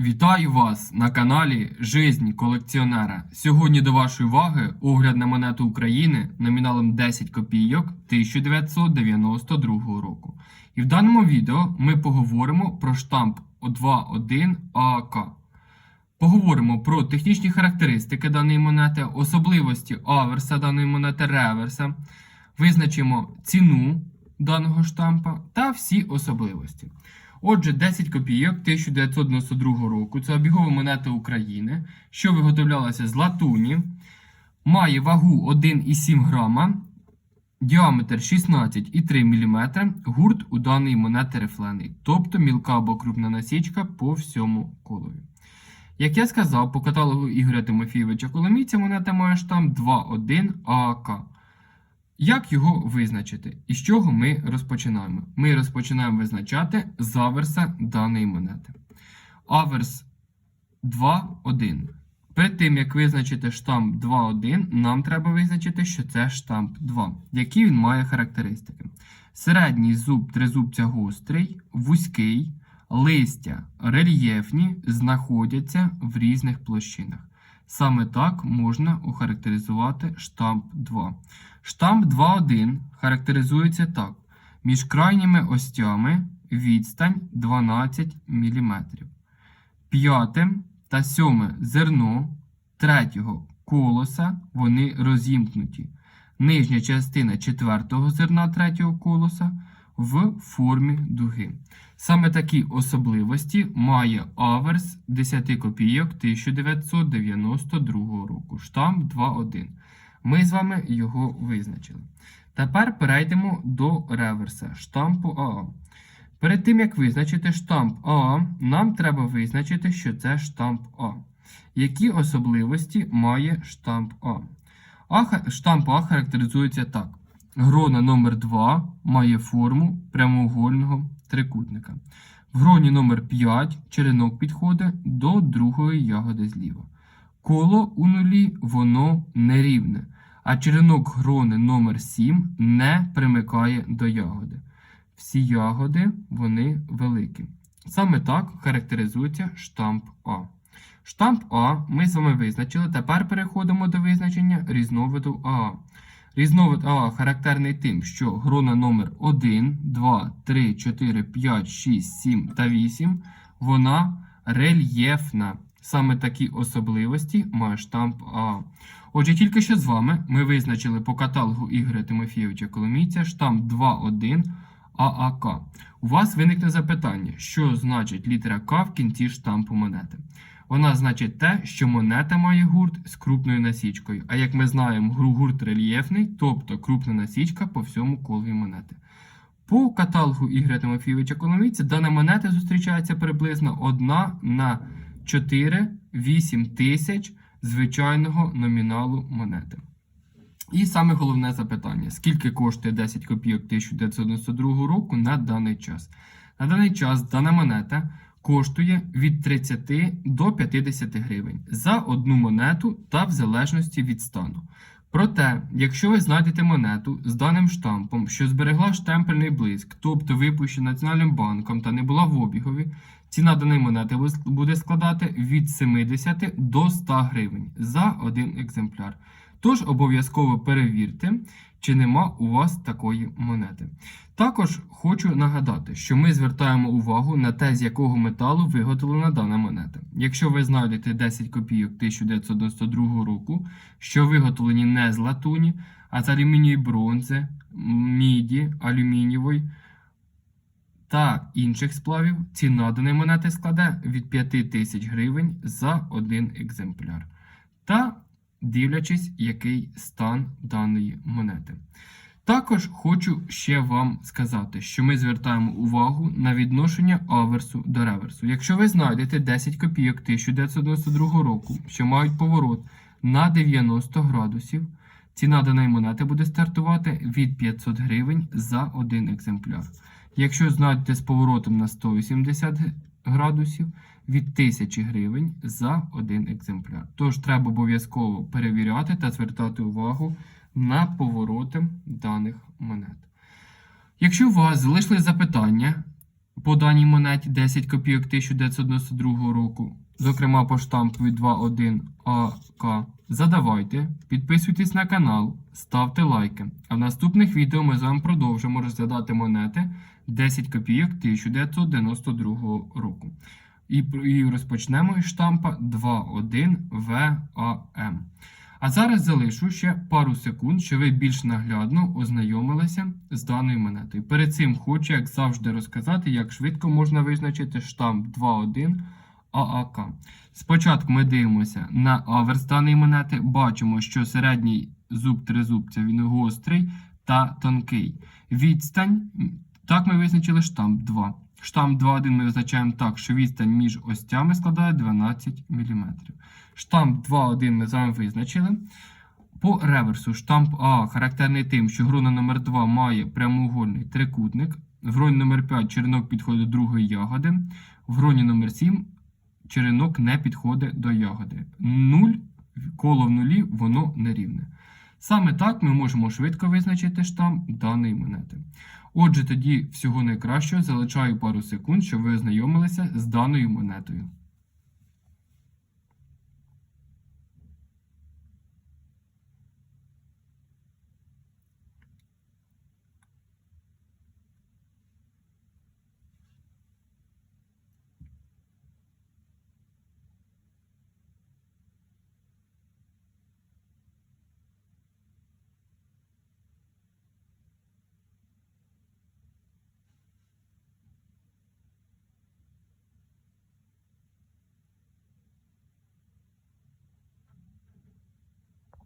Вітаю вас на каналі Жизнь колекціонера. Сьогодні до вашої уваги огляд на монету України номіналом 10 копійок 1992 року. І в даному відео ми поговоримо про штамп 2.1 ААК. Поговоримо про технічні характеристики даної монети, особливості аверса даної монети реверса, визначимо ціну даного штампа та всі особливості. Отже, 10 копійок 1992 року це обігова монета України, що виготовлялася з латуні, має вагу 1,7 грама, діаметр 16,3 мм, гурт у даної монети рифлений, тобто мілка або крупна насічка по всьому колові. Як я сказав, по каталогу Ігоря Тимофійовича Коломійця монета має штамп 2.1 ААК. Як його визначити? І з чого ми розпочинаємо? Ми розпочинаємо визначати з аверса даної монети. Аверс 2.1. Перед тим, як визначити штамп 2.1, нам треба визначити, що це штамп 2. Які він має характеристики? Середній зуб тризубця гострий, вузький, листя рельєфні, знаходяться в різних площинах. Саме так можна охарактеризувати штамп 2. Штамп 2.1 характеризується так: між крайніми остями відстань 12 мм. П'яте та сьоме зерно третього колоса вони розімкнуті. Нижня частина четвертого зерна третього колоса в формі дуги. Саме такі особливості має аверс 10 копійок 1992 року. Штамп 2.1. Ми з вами його визначили. Тепер перейдемо до реверса штампу АА. Перед тим, як визначити штамп АА, нам треба визначити, що це штамп А. Які особливості має штамп а штамп А характеризується так. Грона номер 2 має форму прямоугольного трикутника. В гроні номер 5 черенок підходить до другої ягоди зліва. Коло у нулі воно нерівне, а черенок грони номер 7 не примикає до ягоди. Всі ягоди вони великі. Саме так характеризується штамп А. Штамп А ми з вами визначили. Тепер переходимо до визначення різновиду АА. Різновид АА характерний тим, що грона номер 1, 2, 3, 4, 5, 6, 7 та 8 вона рельєфна. Саме такі особливості має штамп А. Отже, тільки що з вами ми визначили по каталогу Ігоря Тимофійовича Коломійця штамп 2.1 ААК. У вас виникне запитання, що значить літера К в кінці штампу монети. Вона значить те, що монета має гурт з крупною насічкою. А як ми знаємо, гурт рельєфний, тобто крупна насічка по всьому колові монети. По каталогу Ігоря Тимофійовича Коломійця дана монета зустрічається приблизно 1 на 4-8 тисяч звичайного номіналу монети. І саме головне запитання: скільки коштує 10 копійок 1992 року на даний час? На даний час дана монета коштує від 30 до 50 гривень за одну монету та в залежності від стану. Проте, якщо ви знайдете монету з даним штампом, що зберегла штемпельний блиск, тобто випущена Національним банком та не була в обігові, ціна даної монети буде складати від 70 до 100 гривень за один екземпляр. Тож обов'язково перевірте, чи нема у вас такої монети. Також хочу нагадати, що ми звертаємо увагу на те, з якого металу виготовлена дана монета. Якщо ви знайдете 10 копійок 1992 року, що виготовлені не з латуні, а з алюмінії бронзи, міді, алюмінієвої та інших сплавів, ціна даної монети складе від 5 тисяч гривень за один екземпляр. Та дивлячись, який стан даної монети. Також хочу ще вам сказати, що ми звертаємо увагу на відношення аверсу до реверсу. Якщо ви знайдете 10 копійок 1992 року, що мають поворот на 90 градусів, ціна даної монети буде стартувати від 500 гривень за один екземпляр. Якщо знайдете з поворотом на 180 градусів, від 1000 гривень за один екземпляр. Тож треба обов'язково перевіряти та звертати увагу на повороти даних монет. Якщо у вас залишились запитання по даній монеті 10 копійок 1992 року, зокрема по штампу 2.1 АК. Задавайте, підписуйтесь на канал, ставте лайки. А в наступних відео ми з вами продовжимо розглядати монети 10 копійок 1992 року. І, і розпочнемо із штампа 2.1 ВАМ. А зараз залишу ще пару секунд, щоб ви більш наглядно ознайомилися з даною монетою. Перед цим хочу, як завжди, розказати, як швидко можна визначити штамп 2.1 ААК. Спочатку ми дивимося на аверс даної монети, бачимо, що середній зуб тризубця він гострий та тонкий. Відстань, так ми визначили штамп 2. Штамп 2.1 ми визначаємо так, що відстань між остями складає 12 мм. Штамп 2.1 ми з вами визначили. По реверсу штамп А характерний тим, що грона номер 2 має прямоугольний трикутник. В гроні номер 5 черенок підходить до другої ягоди. В гроні номер 7 черенок не підходить до ягоди. Нуль, коло в нулі, воно нерівне. Саме так ми можемо швидко визначити штамп даної монети. Отже, тоді всього найкращого залишаю пару секунд, щоб ви ознайомилися з даною монетою.